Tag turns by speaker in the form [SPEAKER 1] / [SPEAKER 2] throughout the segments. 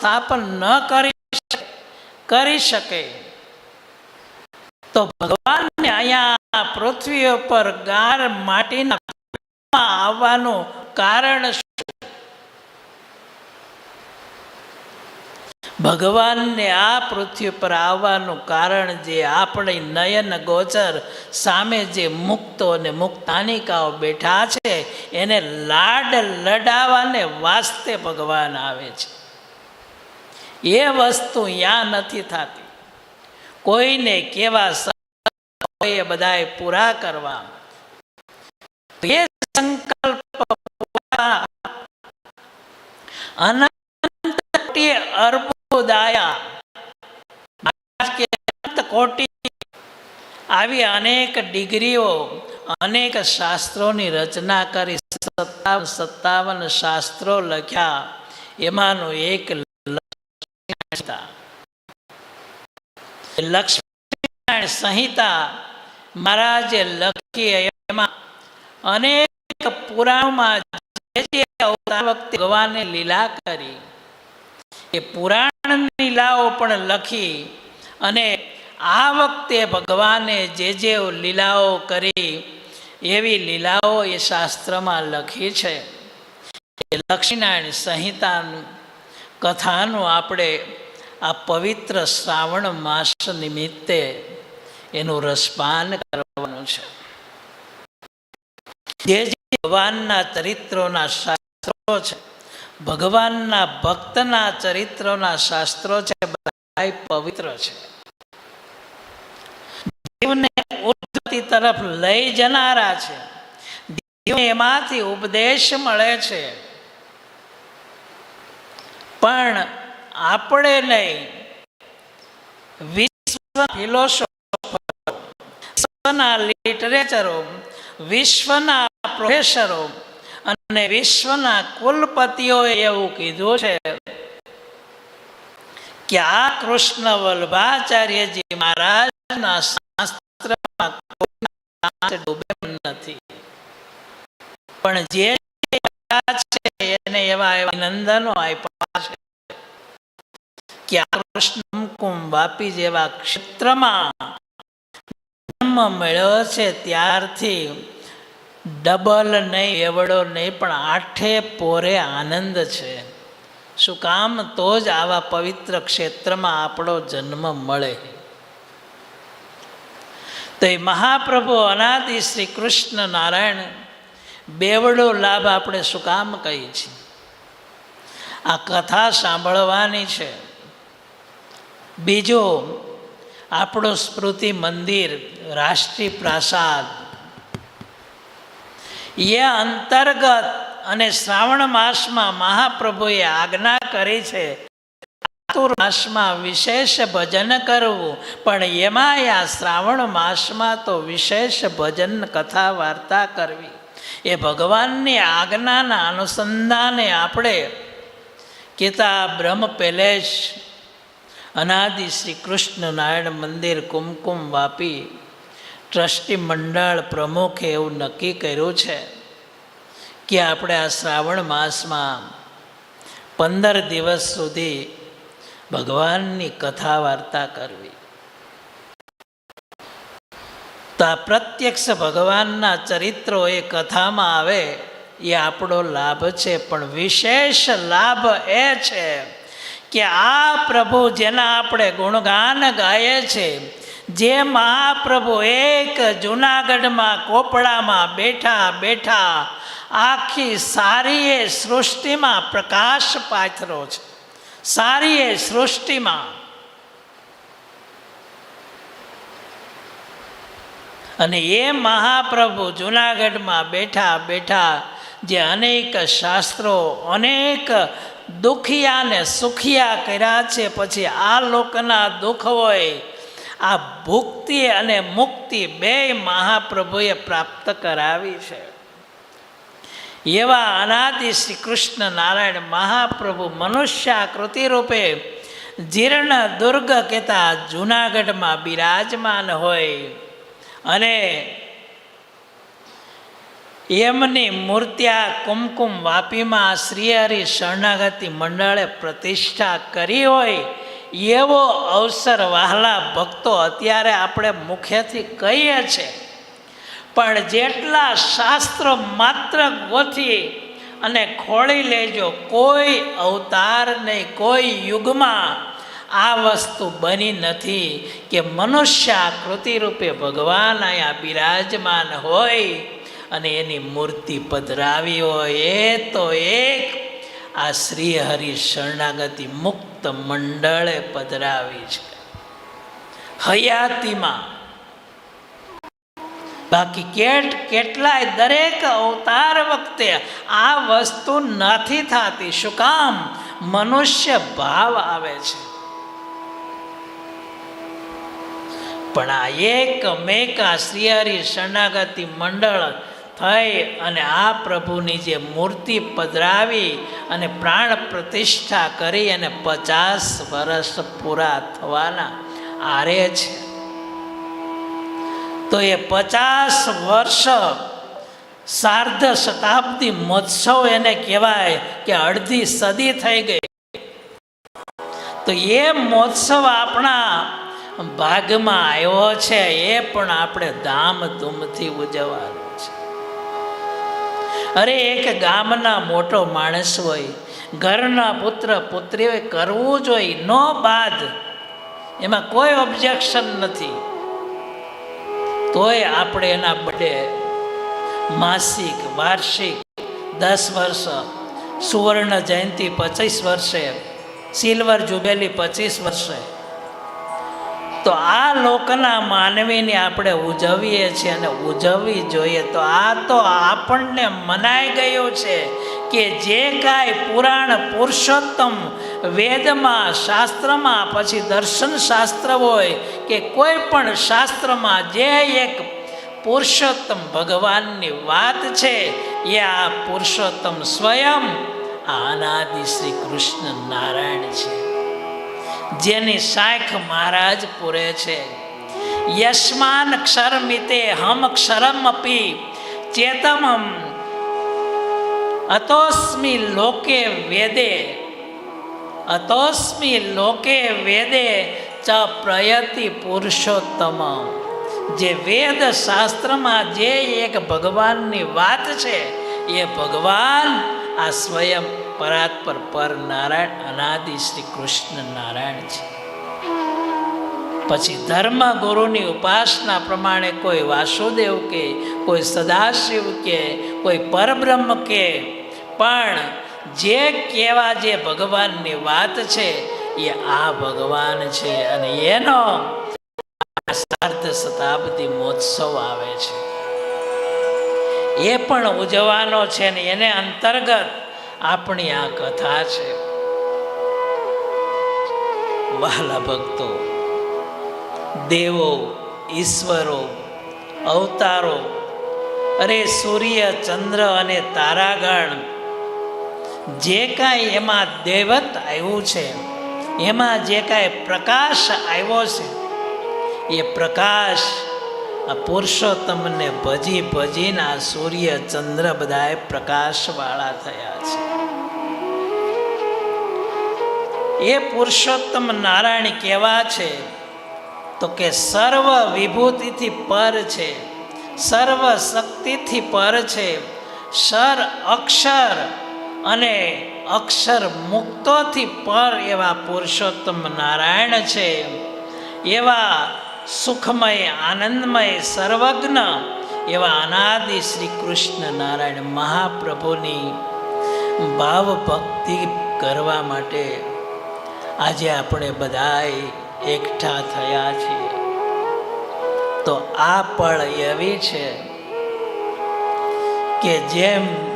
[SPEAKER 1] સ્થાપન ન કરી કરી શકે. તો ભગવાનને અહીંયા પૃથ્વી ઉપર ગાર માટીના આવવાનું કારણ ભગવાનને આ પૃથ્વી પર આવવાનું કારણ જે આપણે નયન ગોચર સામે જે મુક્તો અને મુક્તાનિકાઓ બેઠા છે, એને લાડ લડાવવાને વાસ્તે ભગવાન આવે છે. એ વસ્તુ ત્યાં નથી થતી. કોઈને કેવા એ બધાએ પૂરા કરવા. એ સંકલ્પ પૂરા. અર્બુદાયા કોટી આવી અનેક ડિગ્રીઓ, અનેક શાસ્ત્રોની રચના કરી સત્તાવન સત્તાવન શાસ્ત્રો લખ્યા. એમાંનું એક લક્ષ્મી સંહિતા. એ લક્ષ્મી સંહિતા મહારાજે લખી એમાં અનેક પુરાણમાં જે વખતે ભગવાને લીલા કરી, એ પુરાણ લીલાઓ પણ લખી અને આ વખતે ભગવાને જે જે લીલાઓ કરી, એવી લીલાઓ એ શાસ્ત્રમાં લખી છે. એ લક્ષ્મીનારાયણ સંહિતાનું કથાનું આપણે આ પવિત્ર શ્રાવણ માસ નિમિત્તે એનું રસપાન કરવાનું છે. જે ભગવાનના ચરિત્રોના શાસ્ત્રો છે, ભગવાનના ભક્તના ચરિત્રોના શાસ્ત્રો છે બધા પવિત્ર છે. જીવને ઉદ્ધતિ તરફ લઈ જનારા છે. એમાંથી ઉપદેશ મળે છે. પણ આપણે નહીં. વિશ્વ ફિલોસોફર લિટરેચરો, વિશ્વના પ્રોફેસરો અને વિશ્વના કુલપતિઓએ એવું કીધું છે કે આ કૃષ્ણ વલ્ભાચાર્યજી મહારાજના શાસ્ત્રમાં ડૂબે નથી. પણ જે છે, એને એવા એવા નંદનો આપ્યા છે. કે આ કૃષ્ણ કુંભાપી જેવા ક્ષેત્રમાં જન્મ મળ્યો છે, ત્યારથી ડબલ નહીં, એવડો નહીં, પણ આઠે પોરે આનંદ છે. શું કામ? તો જ આવા પવિત્ર ક્ષેત્રમાં આપણો જન્મ મળે. તો એ મહાપ્રભુ અનાદિ શ્રી કૃષ્ણ નારાયણ બેવડો લાભ આપણે શું કામ કહીએ છીએ? આ કથા સાંભળવાની છે. બીજો આપણું સ્મૃતિ મંદિર, રાષ્ટ્રીય પ્રાસાદ. એ અંતર્ગત અને શ્રાવણ માસમાં મહાપ્રભુએ આજ્ઞા કરી છે ચાતુર માસમાં વિશેષ ભજન કરવું. પણ એમાં આ શ્રાવણ માસમાં તો વિશેષ ભજન કથા વાર્તા કરવી. એ ભગવાનની આજ્ઞાના અનુસંધાને આપણે કીતા બ્રહ્મ, પેલેસ અનાદિ શ્રી કૃષ્ણ નારાયણ મંદિર કુમકુમ વાપી ટ્રસ્ટી મંડળ પ્રમુખે એવું નક્કી કર્યું છે કે આપણે આ શ્રાવણ માસમાં પંદર દિવસ સુધી ભગવાનની કથા વાર્તા કરવી. તો આ પ્રત્યક્ષ ભગવાનના ચરિત્રો એ કથામાં આવે, એ આપણો લાભ છે, પણ વિશેષ લાભ એ છે કે આ પ્રભુ જેના આપણે ગુણગાન ગાઈએ છે જે મહાપ્રભુ એક જુનાગઢમાં કોપડામાં બેઠા બેઠા આખી સારી એ સૃષ્ટિમાં પ્રકાશ પાથરો છે. સારી એ સૃષ્ટિમાં. અને એ મહાપ્રભુ જુનાગઢમાં બેઠા બેઠા જે અનેક શાસ્ત્રો, અનેક દુખિયાને સુખિયા કર્યા છે. પછી આ લોકના દુઃખ હોય, આ ભુક્તિ અને મુક્તિ બે મહાપ્રભુએ પ્રાપ્ત કરાવી છે. એવા અનાદિ શ્રી કૃષ્ણ નારાયણ મહાપ્રભુ મનુષ્યાકૃતિ રૂપે જીર્ણ દુર્ગ કહેતા જૂનાગઢમાં બિરાજમાન હોય અને એમની મૂર્ત્યા કુમકુમ વાપીમાં શ્રીહરિ શરણાગતિ મંડળે પ્રતિષ્ઠા કરી હોય એવો અવસર વહાલા ભક્તો અત્યારે આપણે મુખ્યથી કહીએ છીએ. પણ જેટલા શાસ્ત્રો માત્ર ગોથી અને ખોળી લેજો, કોઈ અવતાર નહીં, કોઈ યુગમાં આ વસ્તુ બની નથી કે મનુષ્ય આકૃતિ રૂપે ભગવાન અહીંયા બિરાજમાન હોય અને એની મૂર્તિ પધરાવી હોય એ તો એક આ શ્રી હરિ શરણાગતિ મુક્ત મંડળે પધરાવી છે. હયાતીમાં. બાકી કેટ કેટલાય દરેક અવતાર વખતે આ વસ્તુ નથી થતી. શું કામ? મનુષ્ય ભાવ આવે છે. પણ આ એક મેકા આ શ્રીહરિ શરણાગતિ મંડળ થઈ અને આ પ્રભુની જે મૂર્તિ પધરાવી અને પ્રાણ પ્રતિષ્ઠા કરી અને પચાસ વર્ષ પૂરા થવાના આરે છે. તો એ પચાસ વર્ષ સાર્ધ શતાબ્દી મહોત્સવ એને કહેવાય કે અડધી સદી થઈ ગઈ. તો એ મહોત્સવ આપણા ભાગમાં આવ્યો છે, એ પણ આપણે ધામધૂમથી ઉજવવાનો. અરે એક ગામના મોટો માણસ હોય, ઘરના પુત્ર પુત્રી હોય કરવું જોઈએ નો બાદ. એમાં કોઈ ઓબ્જેક્શન નથી. તોય આપણે એના બદલે માસિક, વાર્ષિક, દસ વર્ષ, સુવર્ણ જયંતિ પચીસ વર્ષે, સિલ્વર જુબેલી પચીસ વર્ષે તો આ લોકના માનવીને આપણે ઉજવીએ છીએ અને ઉજવવી જોઈએ. તો આ તો આપણને મનાઈ ગયું છે કે જે કાંઈ પુરાણ પુરુષોત્તમ વેદમાં, શાસ્ત્રમાં, પછી દર્શન શાસ્ત્ર હોય કે કોઈ પણ શાસ્ત્રમાં જે એક પુરુષોત્તમ ભગવાનની વાત છે, એ આ પુરુષોત્તમ સ્વયં આ અનાદિ શ્રી કૃષ્ણ નારાયણ છે. જેની શાખ મહારાજ પૂરે છે. યસ્માન ક્ષરમિતે હમ ક્ષરમ અપી ચેતમમ અતોસ્મિ લોકે વેદે. અતોસ્મિ લોકે વેદે ચ પ્રયતિ પુરુષોત્તમ. જે વેદ શાસ્ત્રમાં જે એક ભગવાનની વાત છે, એ ભગવાન આ સ્વયં પરાત્પર પર નારાયણ અનાદિ શ્રી કૃષ્ણ નારાયણ છે. પછી ધર્મ ગુરુની ઉપાસના પ્રમાણે કોઈ વાસુદેવ કે, કોઈ સદાશિવ કે, કોઈ પરબ્રહ્મ કે, પણ જે કહેવા જે ભગવાનની વાત છે, એ આ ભગવાન છે અને એનો સાર્ધ શતાબ્દી મહોત્સવ આવે છે. એ પણ ઉજવવાનો છે ને એને અંતર્ગત આપણી આ કથા છે. વહાલા ભક્તો, દેવો, ઈશ્વરો, અવતારો, અરે સૂર્ય, ચંદ્ર અને તારાગણ, જે કાંઈ એમાં દૈવત આવ્યું છે, એમાં જે કાંઈ પ્રકાશ આવ્યો છે, એ પ્રકાશ આ પુરુષોત્તમને ભજી ભજીને આ સૂર્ય ચંદ્ર બધાએ પ્રકાશવાળા થયા છે. એ પુરુષોત્તમ નારાયણ કેવા છે? તો કે સર્વ વિભૂતિથી પર છે સર્વ શક્તિથી પર છે, સર અક્ષર અને અક્ષર મુક્તોથી પર એવા પુરુષોત્તમ નારાયણ છે. એવા સુખમય, આનંદમય, સર્વજ્ઞ એવા અનાદિ શ્રી કૃષ્ણ નારાયણ મહાપ્રભુની ભાવ ભક્તિ કરવા માટે આજે આપણે બધાય એકઠા થયા છીએ. તો આ પળ એવી છે કે જેમ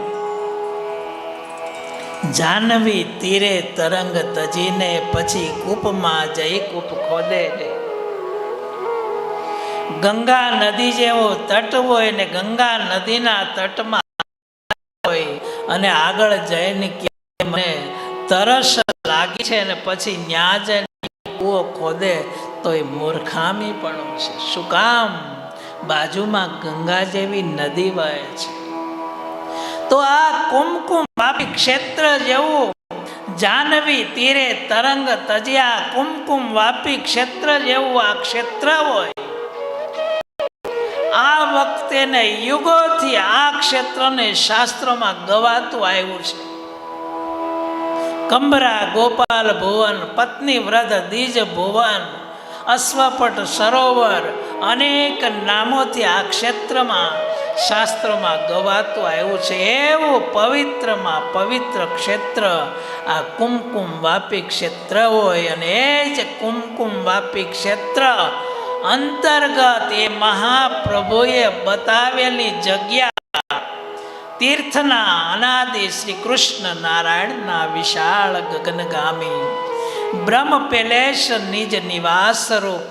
[SPEAKER 1] જાનવી તીરે તરંગ તજીને પછી કૂપમાં જઈ કૂપ ખોદે ગંગા નદી જેવો તટ હોય ને ગંગા નદીના તટમાં હોય અને આગળ જઈને મને તરસ લાગી છે ને પછી ન્યા જઈને કૂવો ખોદે તો એ મૂર્ખામી પણ છે શું કામ? બાજુમાં ગંગા જેવી નદી વહે છે. તો આ કુમકુમ વાપી ક્ષેત્ર જેવું જાનવી તીરે તરંગ તજ્યા કુમકુમ વાપી ક્ષેત્ર જેવું આ ક્ષેત્ર હોય. આ વખતે ને યુગોથી આ ક્ષેત્રને શાસ્ત્રોમાં ગવાતું આવ્યું છે. કંબરા, ગોપાલ ભુવન, પત્ની વ્રત, દીજ ભુવન, અશ્વપટ સરોવર અનેક નામોથી આ ક્ષેત્રમાં શાસ્ત્રોમાં ગવાતું આવ્યું છે. એવું પવિત્રમાં પવિત્ર ક્ષેત્ર, આ કુમકુમ વાપી ક્ષેત્ર હોય અને એ જ કુમકુમ વાપી ક્ષેત્ર અંતર્ગત એ મહાપ્રભુએ બતાવેલી જગ્યા તીર્થના અનાદિ શ્રી કૃષ્ણ નારાયણના વિશાળ ગગનગામી, બ્રહ્મ પેલેશ નિજ નિવાસ રૂપ,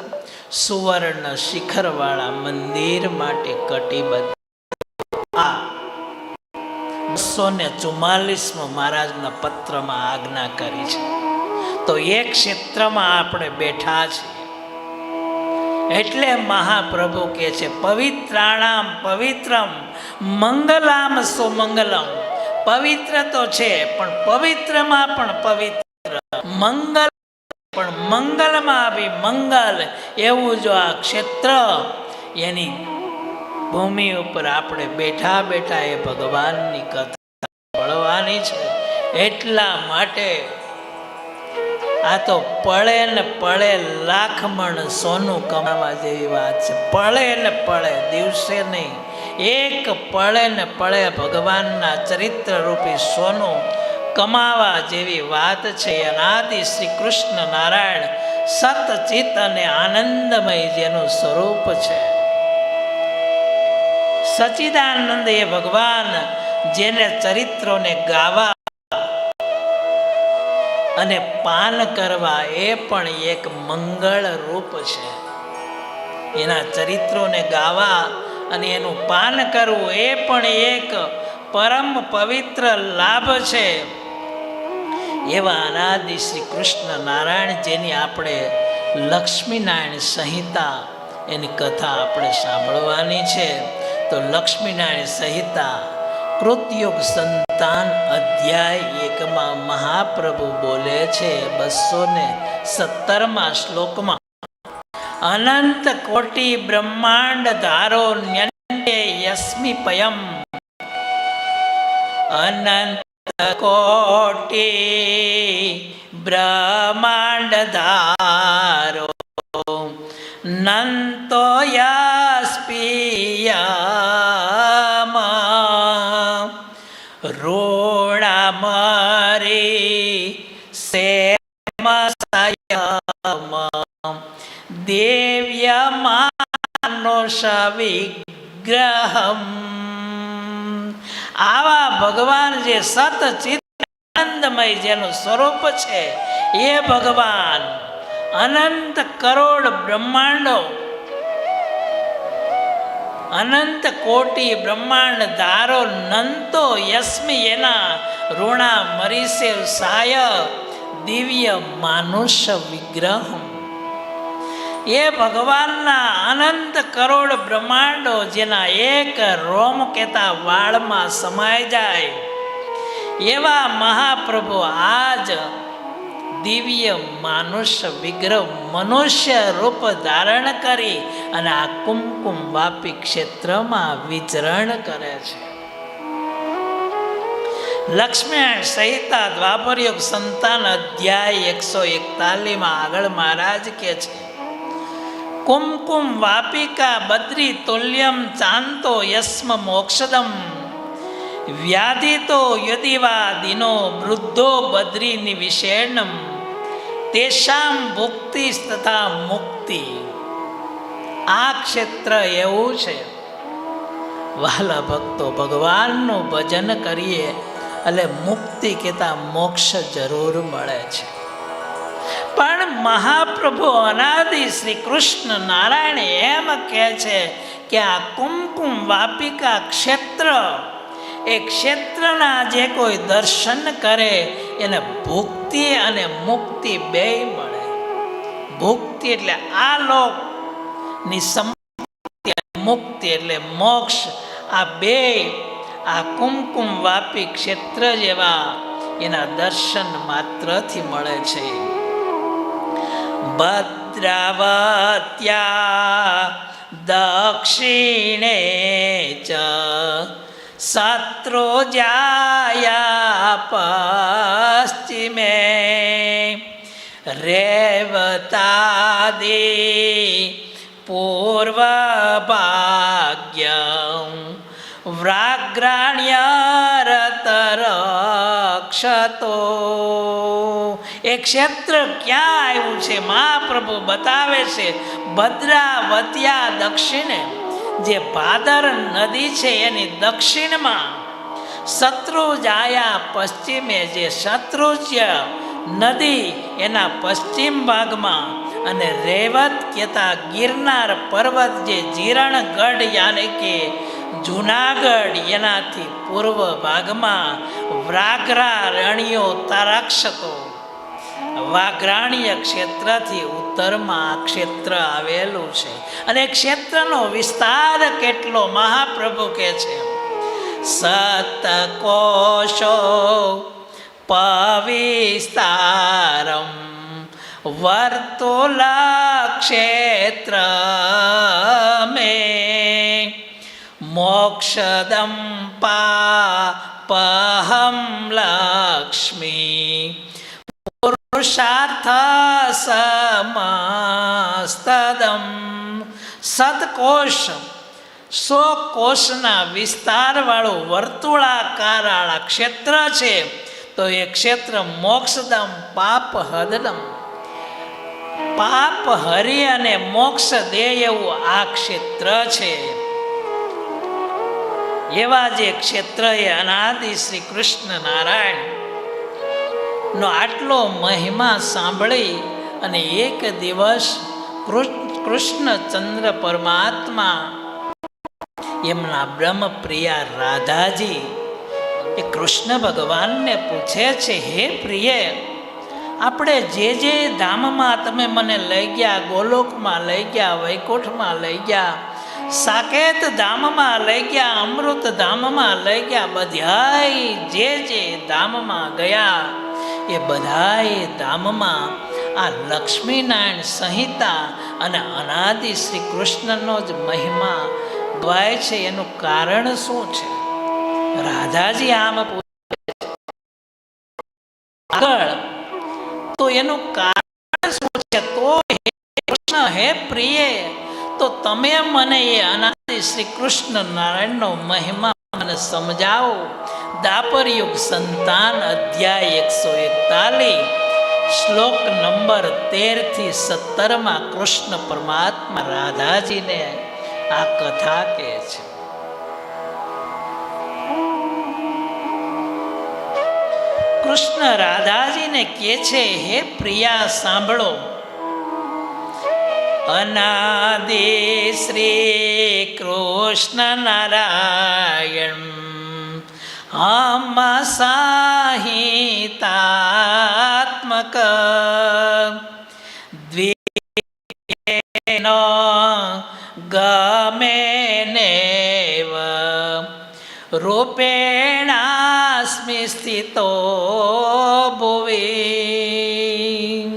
[SPEAKER 1] સુવર્ણ શિખરવાળા મંદિર માટે કટિબદ્ધ. આ ને ચુમ્માલીસમો મહારાજના પત્રમાં આજ્ઞા કરી છે. તો એ ક્ષેત્રમાં આપણે બેઠા છીએ. એટલે મહાપ્રભુ કે છે, પવિત્રાણામ પવિત્રમ, મંગલામ સુમંગલમ. પવિત્ર તો છે, પણ પવિત્રમાં પણ પવિત્ર. મંગલ, પણ મંગલમાં બી મંગલ. એવું જો આ ક્ષેત્ર એની ભૂમિ ઉપર આપણે બેઠા બેઠા એ ભગવાનની કથા ભળવાની છે. એટલા માટે આ તો પળે ને પળે લાખમણ સોનું કમાવા જેવી વાત છે. પળે ને પળે દિવસે નહીં. એક પળે ને પળે ભગવાનના ચરિત્ર રૂપી સોનું કમાવા જેવી વાત છે. અનાદિ શ્રી કૃષ્ણ નારાયણ સતચિત અને આનંદમય જેનું સ્વરૂપ છે. સચિદાનંદ એ ભગવાન જેને ચરિત્રોને ગાવા અને પાન કરવા એ પણ એક મંગળ રૂપ છે. એના ચરિત્રોને ગાવા અને એનું પાન કરવું એ પણ એક પરમ પવિત્ર લાભ છે. એવા અનાદિ શ્રી કૃષ્ણ નારાયણ જેની આપણે લક્ષ્મીનારાયણ સંહિતા એની કથા આપણે સાંભળવાની છે. તો લક્ષ્મીનારાયણ સંહિતા કૃતયુગ સંતાન અધ્યાય એકમાં મહાપ્રભુ બોલે છે બસો ને સત્તરમાં શ્લોકમાં, અનંત કોટી બ્રહ્માંડ ધારો યસ્મી પયમ. અનંત કોટી બ્રહ્માંડ ધારો નંતો દેવ્યમાનુષ વિગ્રહમ આવા ભગવાન જે સતચિત આનંદમય જેનું સ્વરૂપ છે, એ ભગવાન અનંત કરોડ બ્રહ્માંડો, અનંત કોટી બ્રહ્માંડ ધારો નંતો યસ્મિ એના ઋણા મરીસે સાય દિવ્ય માનુષ વિગ્રહ એ ભગવાનના અનંત કરોડ બ્રહ્માંડો જેના એક રોમ કેતા વાળમાં સમાઈ જાય. એવા મહાપ્રભુ આજ દિવ્ય માનુષ્ય વિગ્રહ, મનુષ્ય રૂપ ધારણ કરી અને આ કુમકુમ વાપી ક્ષેત્રમાં વિચરણ કરે છે. લક્ષ્મણ સહિતા દ્વાપરયુગ સંતાન અધ્યાય એકસો એકતાલીસમાં આગળ મહારાજ કે છે કુમકુમ વાપિકા બદ્રી તુલ્યમ ચાંતો યસ્મ મોક્ષદમ. વ્યાધિતો યદિવા દિનો વૃદ્ધો બદ્રીની વિશેણમ તેષામ ભુક્તિ તથા મુક્તિ. આ ક્ષેત્ર એવું છે. વાલા ભક્તો ભગવાનનું ભજન કરીએ એટલે મુક્તિ કહેતા મોક્ષ જરૂર મળે છે. પણ મહાપ્રભુ અનાદિ શ્રી કૃષ્ણ નારાયણ એમ કહે છે કે આ કુમકુમ વાપિકા ક્ષેત્ર, એ ક્ષેત્રના જે કોઈ દર્શન કરે, એને ભુક્તિ અને મુક્તિ બે મળે. ભુક્તિ એટલે આ લોકની સંપત્તિ મુક્તિ એટલે મોક્ષ. આ બે, આ કુમકુમ વાપી ક્ષેત્ર જેવા એના દર્શન માત્રથી મળે છે. ભદ્રાવત્યા દક્ષિણે ચ શત્રુજાયા પશ્ચિમે રેવતાદિ પૂર્વભાગ્યમ વ્રાગ્રાણ્યરતરક્ષતો એ ક્ષેત્ર ક્યાં આવ્યું છે? મહાપ્રભુ બતાવે છે ભદ્રાવત્યા દક્ષિણે, જે ભાદર નદી છે એની દક્ષિણમાં. શત્રુજાયા પશ્ચિમે જે શત્રુજ્ય નદી એના પશ્ચિમ ભાગમાં અને રેવત કહેતા ગિરનાર પર્વત જે જીરણગઢ યાને કે જુનાગઢ એનાથી પૂર્વ ભાગમાં વ્રાઘરા રણિયો તારાક્ષતો. વાઘરાણીય ક્ષેત્રથી ઉત્તરમાં આ ક્ષેત્ર આવેલું છે. અને ક્ષેત્રનો વિસ્તાર કેટલો મહાપ્રભુ કે છે? સતકોશો પવિસ્તારમ વર્તુલા ક્ષેત્ર. મે મોક્ષદમ પાપહમ લક્ષ્મી પુરુષાર્થ સમસ્તદમ સતકોશ સો કોષના વિસ્તારવાળું વર્તુળાકારવાળા ક્ષેત્ર છે, તો એ ક્ષેત્ર મોક્ષદમ પાપ હદદમ પાપ હરી અને મોક્ષ દે એવું આ ક્ષેત્ર છે. એવા જે ક્ષેત્ર એ અનાદિ શ્રી કૃષ્ણ નારાયણ નો આટલો મહિમા સાંભળી અને એક દિવસ કૃષ્ણચંદ્ર પરમાત્મા એમના બ્રહ્મપ્રિયા રાધાજી એ કૃષ્ણ ભગવાનને પૂછે છે, હે પ્રિય, આપણે જે જે ધામમાં તમે મને લઈ ગયા, ગોલોકમાં લઈ ગયા, વૈકુંઠમાં લઈ ગયા સાકેત ધામમાં લઈ ગયા, અમૃત ધામમાં લઈ ગયા, બધાય જે જે ધામમાં ગયા, એ બધાય ધામમાં આ લક્ષ્મીનારાયણ સંહિતા અને અનાદિ શ્રી કૃષ્ણનો જ મહિમા ગવાય છે. એનું કારણ શું છે? રાધાજી આમ આગળ, તો એનું કારણ શું છે? તો હે કૃષ્ણ, હે પ્રિય તો તમે મને એ અનાદિ શ્રી કૃષ્ણ નારાયણનો મહિમા મને સમજાવો. દાપર યુગ સંતાન અધ્યાય એકસો એકતાલીસ. શ્લોક નંબર તેરથી સત્તરમાં કૃષ્ણ પરમાત્મા રાધાજીને આ કથા કહે છે. કૃષ્ણ રાધાજીને કહે છે, હે પ્રિયા, સાંભળો. અનાદિ શ્રી કૃષ્ણ નારાયણ હમ સાહિતાત્મક દ્વિનો ગમે નેવ રૂપેણાસ્મિ સ્થિતો ભુવિ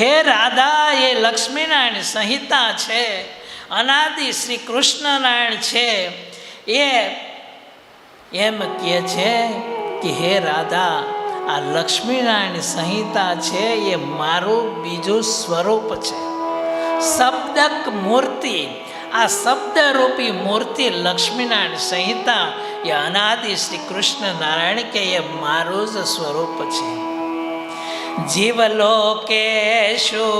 [SPEAKER 1] હે રાધા એ લક્ષ્મીનારાયણ સંહિતા છે, અનાદિ શ્રી કૃષ્ણનારાયણ છે. એ એમ કહે છે કે હે રાધા, આ લક્ષ્મીનારાયણ સંહિતા છે, એ મારું બીજું સ્વરૂપ છે. શબ્દક મૂર્તિ, આ શબ્દરૂપી મૂર્તિ લક્ષ્મીનારાયણ સંહિતા, એ અનાદિ શ્રી કૃષ્ણ નારાયણ કે એ મારું જ સ્વરૂપ છે. જીવલોકેશુ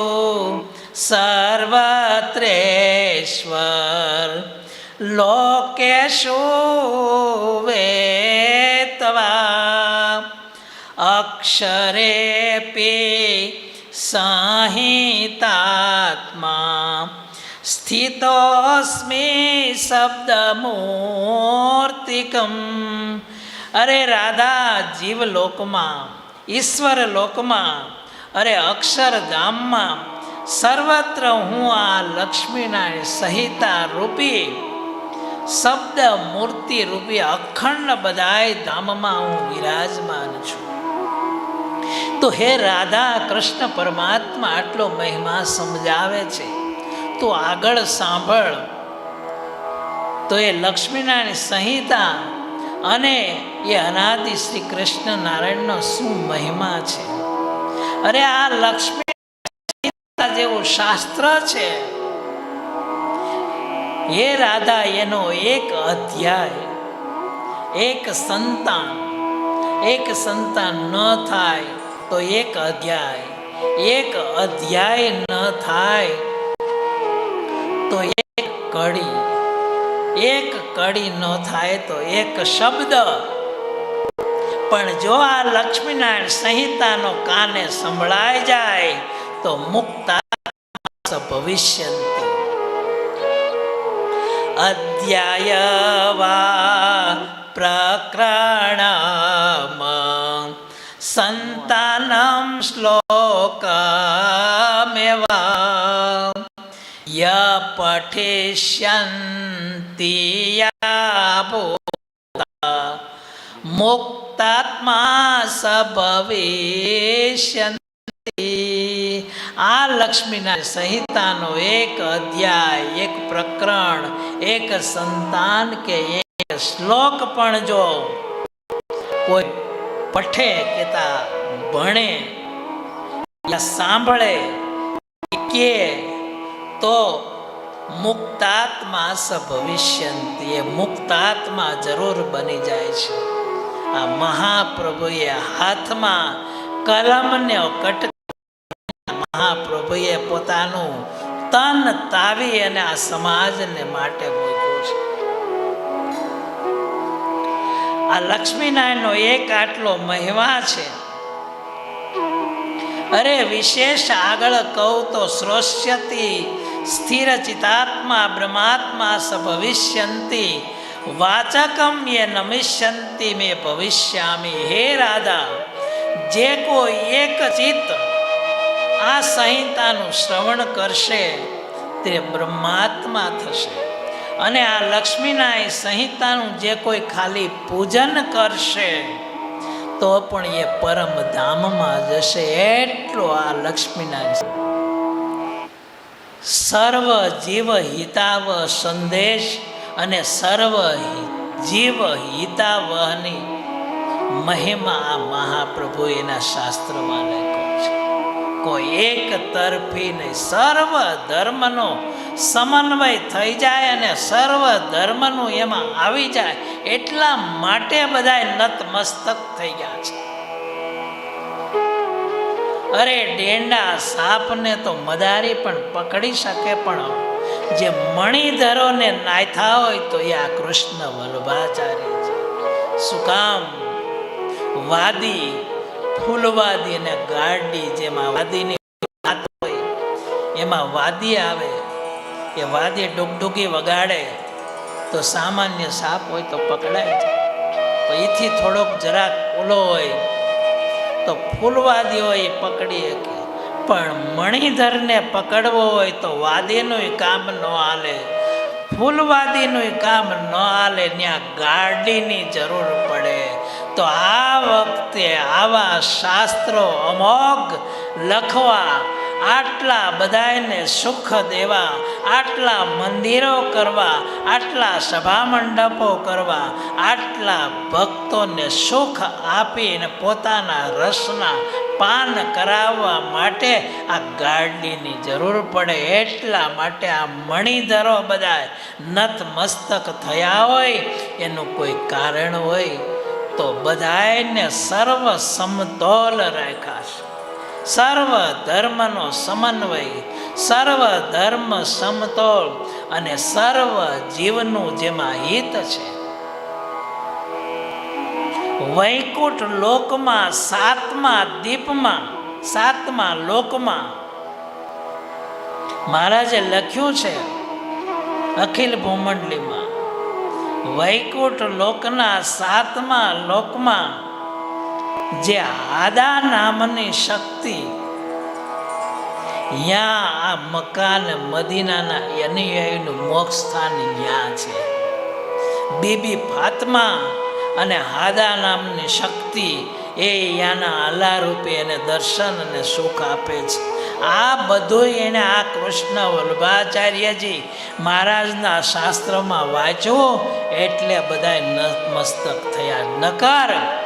[SPEAKER 1] સર્વત્રેશ્વર. લોકેશુ વેતવા. અક્ષરેપી સંહિતાત્મા. સ્થિતોસ્મિ શબ્દમૂર્તિકમ. અરે રાધા જીવલોકમાં ઈશ્વર લોકમાં, અરે અક્ષરધામમાં સર્વત્ર હું આ લક્ષ્મીનારાયણ સહિતા રૂપી, શબ્દ મૂર્તિ રૂપી અખંડ બધાય ધામમાં હું વિરાજમાન છું. તો હે રાધા કૃષ્ણ પરમાત્મા, આટલો મહિમા સમજાવે છે. તો આગળ સાંભળ. તો એ લક્ષ્મીનારાયણ સંહિતા અને એ અનાદિ શ્રી કૃષ્ણ નારાયણનો શું મહિમા છે? અરે આ લક્ષ્મી જેવું શાસ્ત્ર છે. હે રાધા, એનો એક અધ્યાય, એક સંતાન એક સંતાન ન થાય તો એક અધ્યાય એક અધ્યાય ન થાય તો એક કડી એક કડી ન થાય તો એક શબ્દ. પણ જો આ લક્ષ્મીનારાયણ સંહિતાનો કાને સંભળાઈ જાય, તો મુક્તા ભવિષ્યંતિ અધ્યાય વા પ્રકરણમ સંતાનમ શ્લોકમેવા ય પઠિષ્યન્તિ યા ભૂતા મુક્તાત્મા સ આ લક્ષ્મીના સંહિતાનો એક અધ્યાય, એક પ્રકરણ, એક સંતાન કે એક શ્લોક પણ જો કોઈ પઠે કેતા ભણે, યા સાંભળે, કે તો મુક્તાત્મા સ ભવિષ્યંતિ એ મુક્તાત્મા જરૂર બની જાય છે. આ મહાપ્રભુએ હાથમાં કલમને કટ મહાપ્રભુએ પોતાનું તન તાવી અને આ સમાજને માટે મૂક્યું છે. આ એક આટલો મહિમા છે. અરે વિશેષ આગળ કહું તો શ્રોષ્યતી, સ્થિર ચિતાત્મા, બ્રહ્માત્મા સ ભવિષ્યંતિ વાચકમ યે નમિષ્યંતિ મે ભવિષ્યામી. હે રાધા, જે કોઈ એક ચિત્ત આ સંહિતાનું શ્રવણ કરશે, તે બ્રહ્માત્મા થશે. અને આ લક્ષ્મીના એ સંહિતાનું જે કોઈ ખાલી પૂજન કરશે, તો પણ એ પરમ ધામમાં જશે. એટલો આ લક્ષ્મીના સર્વ જીવ હિતાવ સંદેશ અને સર્વ જીવ હિતાવહની મહિમા આ મહાપ્રભુ એના શાસ્ત્રમાં લખ્યો છે. કોઈ એક તરફી નહીં સર્વ ધર્મનો સમન્વય થઈ જાય અને સર્વ ધર્મનું એમાં આવી જાય એટલા માટે બધા નતમસ્તક થઈ ગયા છે. અરે ડેંડા, સાપને તો મદારી પણ પકડી શકે પણ જે મણિધરોને નાથા હોય તો એ આ કૃષ્ણ વલ્ભાચાર્ય છે. શું કામ? વાદી, ફૂલવાદી અને ગાડી જેમાં વાદીની વાત હોય, એમાં વાદી આવે, એ વાદી ડુગડુગી વગાડે, તો સામાન્ય સાપ હોય તો પકડાય છે. તો એથી થોડોક જરાક ઓલો હોય, તો ફૂલવાદી હોય એ પકડી શકે. પણ મણિધરને પકડવો હોય તો વાદીનું કામ ન હાલે. ફૂલવાદીનું કામ ન હાલે, ત્યાં ગાડીની જરૂર પડે. તો આ વખતે આવા શાસ્ત્રો અમોઘ લખવા આટલા બધાને સુખ દેવા, આટલા મંદિરો કરવા, આટલા સભા મંડપો કરવા, આટલા ભક્તોને સુખ આપીને પોતાના રસના પાન કરાવવા માટે આ ગાડીની જરૂર પડે. એટલા માટે આ મણિધરો બધા નતમસ્તક થયા હોય, એનું કોઈ કારણ હોય તો બધાને સર્વ સમતોલ રાખ્યા છે. સર્વ ધર્મનો સમન્વય, સર્વ ધર્મ સમતોલ અને સર્વ જીવનું જેમાં હિત છે. વૈકુંઠ લોકમાં, સાતમા દીપમાં, સાતમા લોકમાં મહારાજે લખ્યું છે અખિલ ભૂમંડલીમાં, વૈકુંઠ લોકના સાતમા લોકમાં જે આદા નામની શક્તિ. યા આ મકાન મદીનાના અનુયાયીનું મોક્ષ સ્થાન ત્યાં છે. બીબી ફાતમા અને હાદા નામની શક્તિ એ યાના આલા રૂપે એને દર્શન અને સુખ આપે છે. આ બધું એને આ કૃષ્ણ વલ્ભાચાર્યજી મહારાજના શાસ્ત્રમાં વાંચવું એટલે બધા નતમસ્તક થયા. નકાર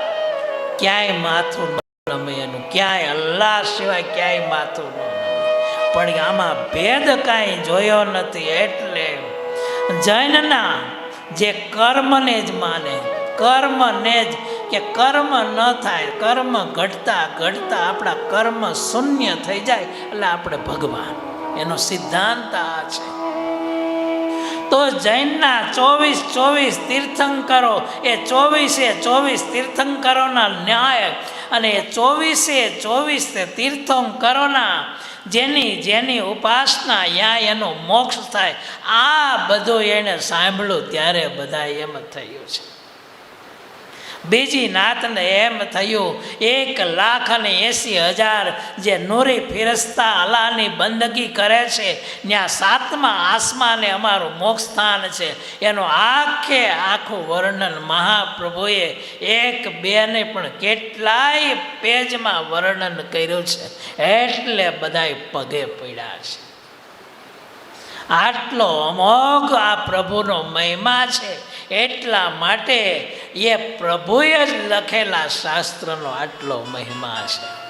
[SPEAKER 1] ક્યાંય માથું ન નમે એનું, ક્યાંય અલ્લાહ સિવાય ક્યાંય માથું ન પણ આમાં ભેદ કાંઈ જોયો નથી એટલે જૈનના જે કર્મને જ માને કર્મને જ કે કર્મ ન થાય, કર્મ ઘટતા ઘટતા આપણા કર્મ શૂન્ય થઈ જાય એટલે આપણે ભગવાન. એનો સિદ્ધાંત આ છે. તો જૈનના ચોવીસ ચોવીસ તીર્થંકરો, એ ચોવીસે ચોવીસ તીર્થંકરોના ન્યાય અને એ ચોવીસે ચોવીસ તીર્થંકરોના જેની જેની ઉપાસના યા એનો મોક્ષ થાય, આ બધું એને સાંભળ્યું ત્યારે બધા એમ થયું છે. બીજી નાતને એમ થયું, એક લાખ અને એંસી હજાર જે નૂરી ફિરસ્તા અલાની બંદગી કરે છે, ત્યાં સાતમા આસમાને અમારું મોક્ષ સ્થાન છે. એનું આખે આખું વર્ણન મહાપ્રભુએ એક બેને પણ કેટલાય પેજમાં વર્ણન કર્યું છે. એટલે બધાય પગે પડ્યા છે. આટલો અમોઘ આ પ્રભુનો મહિમા છે. એટલા માટે એ પ્રભુએ જ લખેલા શાસ્ત્રનો આટલો મહિમા છે.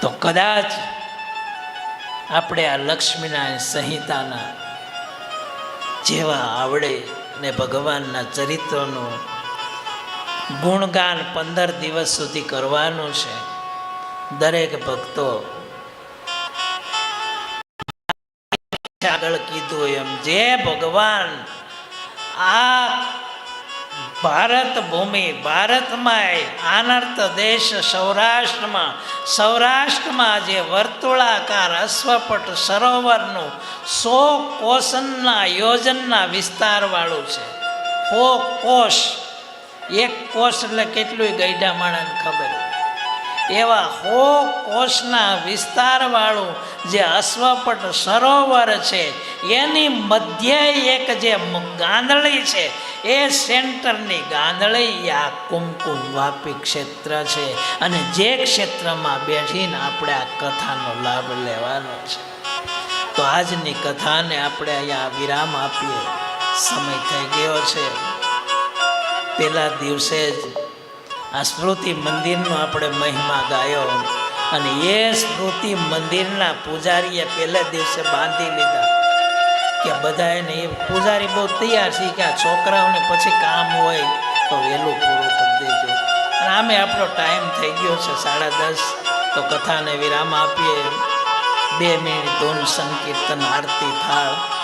[SPEAKER 1] તો કદાચ આપણે આ લક્ષ્મીનારાયણ સંહિતાના જેવા આવડે ને ભગવાનના ચરિત્રનું ગુણગાન પંદર દિવસ સુધી કરવાનું છે. દરેક ભક્તો આગળ કીધું એમ. જે ભગવાન આ ભારત ભૂમિ ભારતમાં આનર્ત દેશ સૌરાષ્ટ્રમાં સૌરાષ્ટ્રમાં જે વર્તુળાકાર અશ્વપટ સરોવરનું સો કોષના યોજનના વિસ્તારવાળું છે. સો કોષ એક કોષ એટલે કેટલું ગઈડા માણસને ખબર એવા હો કોષના વિસ્તારવાળું જે અશ્વપટ સરોવર છે, એની મધ્યે એક જે ગાંદળી છે, એ સેન્ટરની ગાંદળી આ કુમકુમ વાપી ક્ષેત્ર છે અને જે ક્ષેત્રમાં બેસીને આપણે આ કથાનો લાભ લેવાનો છે. તો આજની કથાને આપણે અહીંયા વિરામ આપીએ. સમય થઈ ગયો છે. પેલા દિવસે જ આ સ્મૃતિ મંદિરનો આપણે મહિમા ગાયો. અને એ સ્મૃતિ મંદિરના પૂજારીએ પહેલા દિવસે બાંધી લીધા કે બધા એને એ પૂજારી બહુ તૈયાર છે કે આ છોકરાઓને પછી કામ હોય તો વહેલું પૂરું કરી દેજો. અને આમે આપણો ટાઈમ થઈ ગયો છે સાડા દસ. તો કથાને વિરામ આપીએ. બે મિનિટ ધૂન સંકીર્તન, આરતી, થાળ.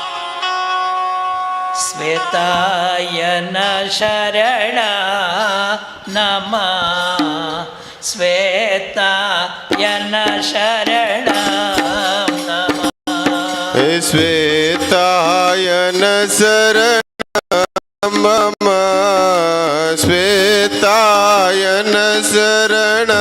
[SPEAKER 1] శ్వేతాయన శరణ నమ.
[SPEAKER 2] శ్వేతాయన శరణ నమ. శ్వేతాయన శరణ మమ. శ్వేతాయన
[SPEAKER 3] శరణ